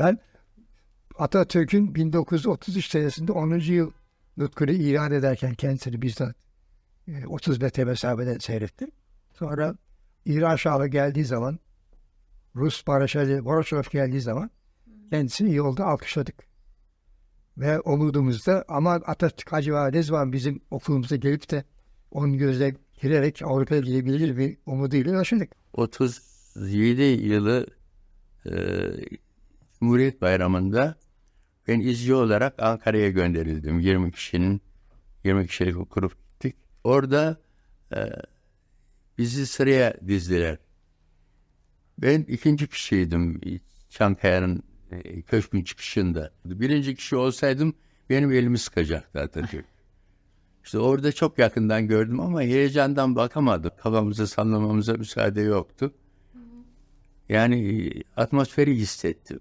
Ben Atatürk'ün 1933 senesinde 10. yıl nutkunu ilan ederken kendisini bizzat e, 30 metre mesafeden seyrettim. Sonra İran Şahı geldiği zaman Rus Paraşali Voroshov geldiği zaman kendisini yolda alkışladık. Ve umudumuzda ama Atatürk acaba ne zaman bizim okulumuza gelip de onun gözle girerek Avrupa'ya gidebilir bir umuduyla yaşadık. 37 yılı e, Cumhuriyet Bayramı'nda ben izci olarak Ankara'ya gönderildim. 20 kişinin 20 kişilik grup gittik. Orada e, bizi sıraya dizdiler. Ben ikinci kişiydim Çankaya'nın e, köşkün çıkışında. Birinci kişi olsaydım benim elimi sıkacaktı Atatürk. İşte orada çok yakından gördüm ama heyecandan bakamadık. Kafamızı sallamamıza müsaade yoktu. Yani e, atmosferi hissettim.